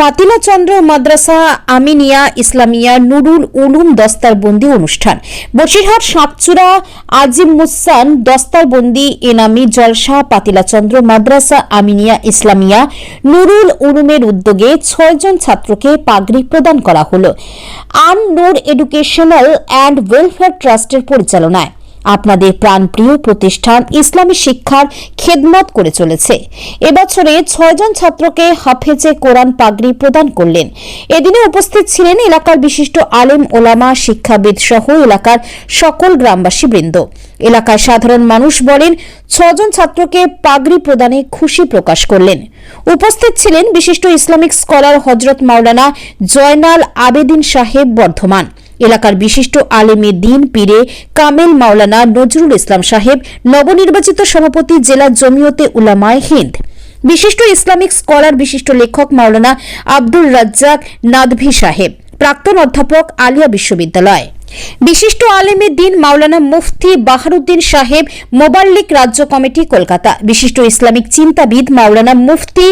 পাতিলাচন্দ্র মাদ্রাসা আমিনিয়া ইসলামিয়া নুরুল উলুম দস্তারবন্দি অনুষ্ঠান। বসিরহাট, সাতচুরা আজিম মুসান দস্তারবন্দি এনামি জলসা পাতিলাচন্দ্র মাদ্রাসা আমিনিয়া ইসলামিয়া নুরুল উলুমের উদ্যোগে ছয়জন ছাত্রকে পাগড়ি প্রদান করা হল। An Noor educational and welfare ট্রাস্টের পরিচালনায়। আপনাদের প্রাণপ্রিয় প্রতিষ্ঠান ইসলামী শিক্ষার খেদমত করে চলেছে। এবছরে ছয়জন ছাত্রকে হাফেজে কোরআন পাগড়ি প্রদান করলেন। এদিনে উপস্থিত ছিলেন এলাকার বিশিষ্ট আলেম ওলামা, শিক্ষাবিদ সহ এলাকার সকল গ্রামবাসী বৃন্দ। এলাকার সাধারণ মানুষ বলেন ছজন ছাত্রকে পাগড়ি প্রদানে খুশি প্রকাশ করলেন। উপস্থিত ছিলেন বিশিষ্ট ইসলামিক স্কলার হজরত মাওলানা জয়নাল আবেদিন সাহেব বর্ধমান। এলাকার বিশিষ্ট আলেমে দিন পীরে কামেল মাওলানা নজরুল ইসলাম সাহেব, নবনির্বাচিত সভাপতি জেলা জমিয়তে উলামায় হিন্দ। বিশিষ্ট ইসলামিক স্কলার, বিশিষ্ট লেখক মাওলানা আব্দুর রাজ্জাক নাদভি সাহেব, প্রাক্তন অধ্যাপক আলিয়া বিশ্ববিদ্যালয়। বিশিষ্ট আলেমে দিন মাওলানা মুফতি বাহারুদ্দিন সাহেব মোবাল্লিক রাজ্য কমিটি, কলকাতা। বিশিষ্ট ইসলামিক চিন্তাবিদ মাওলানা মুফতি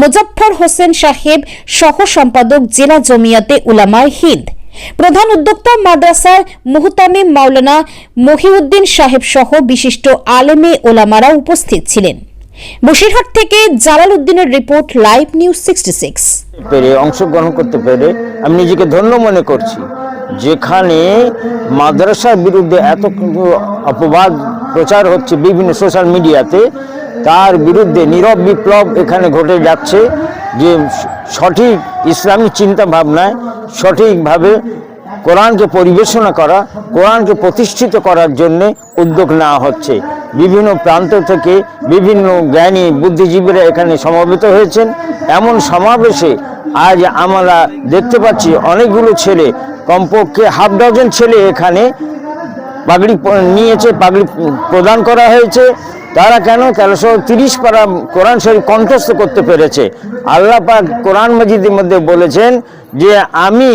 মুজফফর হোসেন সাহেব সহ সম্পাদক জেলা জমিয়াতে উলামায় হিন্দ। প্রধান উদ্যোক্তা মাদ্রাসার মুহতামিম মাওলানা মহিউদ্দিন সাহেব সহ বিশিষ্ট আলেমে ওলামারা উপস্থিত ছিলেন। বসিরহাট থেকে জালাল উদ্দিনের report live news sixty six. পেরে অংশগ্রহণ করতে পেরে আমি নিজেকে ধন্য মনে করছি। যেখানে মাদ্রাসার বিরুদ্ধে এত অপবাদ প্রচার হচ্ছে বিভিন্ন সোশ্যাল মিডিয়াতে তার বিরুদ্ধে নীরব বিপ্লব এখানে ঘটে যাচ্ছে যে সঠিক ইসলামী চিন্তা ভাবনায় সঠিকভাবে কোরআনকে পরিবেশনা করা, কোরআনকে প্রতিষ্ঠিত করার জন্যে উদ্যোগ নেওয়া হচ্ছে। বিভিন্ন প্রান্ত থেকে বিভিন্ন জ্ঞানী বুদ্ধিজীবীরা এখানে সমবেত হয়েছেন। এমন সমাবেশে আজ আমরা দেখতে পাচ্ছি অনেকগুলো ছেলে, কমপক্ষে হাফ ডজন ছেলে এখানে পাগড়ি নিয়েছে, পাগড়ি প্রদান করা হয়েছে। তারা কেন? তেরোশো তিরিশ পারা কোরআন শরীফ কণ্ঠস্থ করতে পেরেছে। আল্লাহ পাক কোরআন মজিদের মধ্যে বলেছেন যে, আমি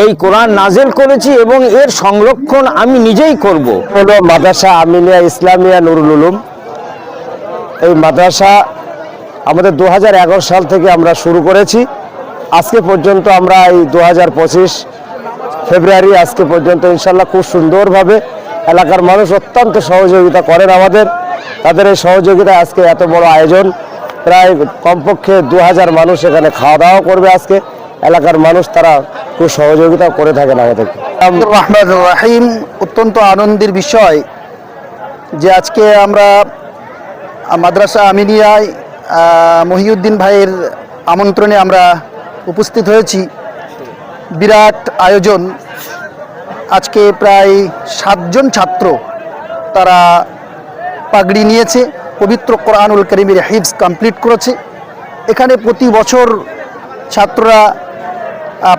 এই কোরআন নাজেল করেছি এবং এর সংরক্ষণ আমি নিজেই করব। হলো মাদ্রাসা আমিনিয়া ইসলামিয়া নুরুল উলুম। এই মাদ্রাসা আমাদের দু হাজার এগারো সাল থেকে আমরা শুরু করেছি। আজকে পর্যন্ত আমরা এই দু হাজার পঁচিশ ফেব্রুয়ারি আজকে পর্যন্ত ইনশাল্লাহ খুব সুন্দরভাবে এলাকার মানুষ অত্যন্ত সহযোগিতা করেন আমাদের। তাদের এই সহযোগিতা আজকে এত বড় আয়োজন। প্রায় কমপক্ষে দু হাজার মানুষ এখানে খাওয়া দাওয়া করবে আজকে। এলাকার মানুষ তারা খুব সহযোগিতা করে থাকেন আমাদেরকে। রাহিম, অত্যন্ত আনন্দের বিষয় যে আজকে আমরা মাদ্রাসা আমিনিয়ায় মহিউদ্দিন ভাইয়ের আমন্ত্রণে আমরা উপস্থিত হয়েছি। বিরাট আয়োজন। আজকে প্রায় সাতজন ছাত্র তারা পাগড়ি নিয়েছে, পবিত্র কোরআনুল করিমের হিফস কমপ্লিট করেছে। এখানে প্রতি বছর ছাত্ররা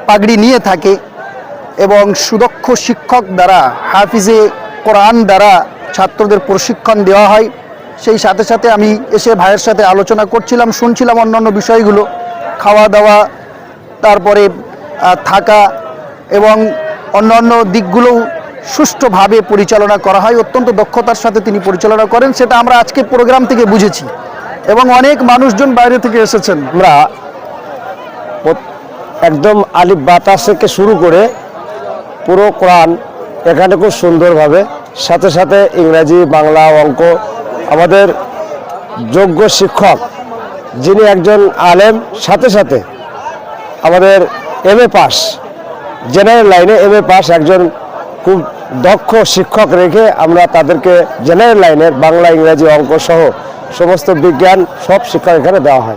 পাগড়ি নিয়ে থাকে এবং সুদক্ষ শিক্ষক দ্বারা, হাফিজে কোরআন দ্বারা ছাত্রদের প্রশিক্ষণ দেওয়া হয়। সেই সাথে সাথে আমি এসে ভাইয়ের সাথে আলোচনা করছিলাম, শুনছিলাম অন্যান্য বিষয়গুলো খাওয়া দাওয়া তারপরে থাকা এবং অন্যান্য দিকগুলোও সুষ্ঠুভাবে পরিচালনা করা হয়, অত্যন্ত দক্ষতার সাথে তিনি পরিচালনা করেন, সেটা আমরা আজকে প্রোগ্রাম থেকে বুঝেছি। এবং অনেক মানুষজন বাইরে থেকে এসেছেন। আমরা একদম আলিফ বাতাস থেকে শুরু করে পুরো কোরআন এখানে খুব সুন্দরভাবে, সাথে সাথে ইংরাজি, বাংলা অঙ্ক, আমাদের যোগ্য শিক্ষক যিনি একজন আলেম, সাথে সাথে আমাদের এম এ পাস, জেনারেল লাইনে এম এ পাস, একজন খুব দক্ষ শিক্ষক রেখে আমরা তাদেরকে জেনারেল লাইনের বাংলা, ইংরাজি অঙ্ক সহ সমস্ত বিজ্ঞান সব শিক্ষা এখানে দেওয়া হয়।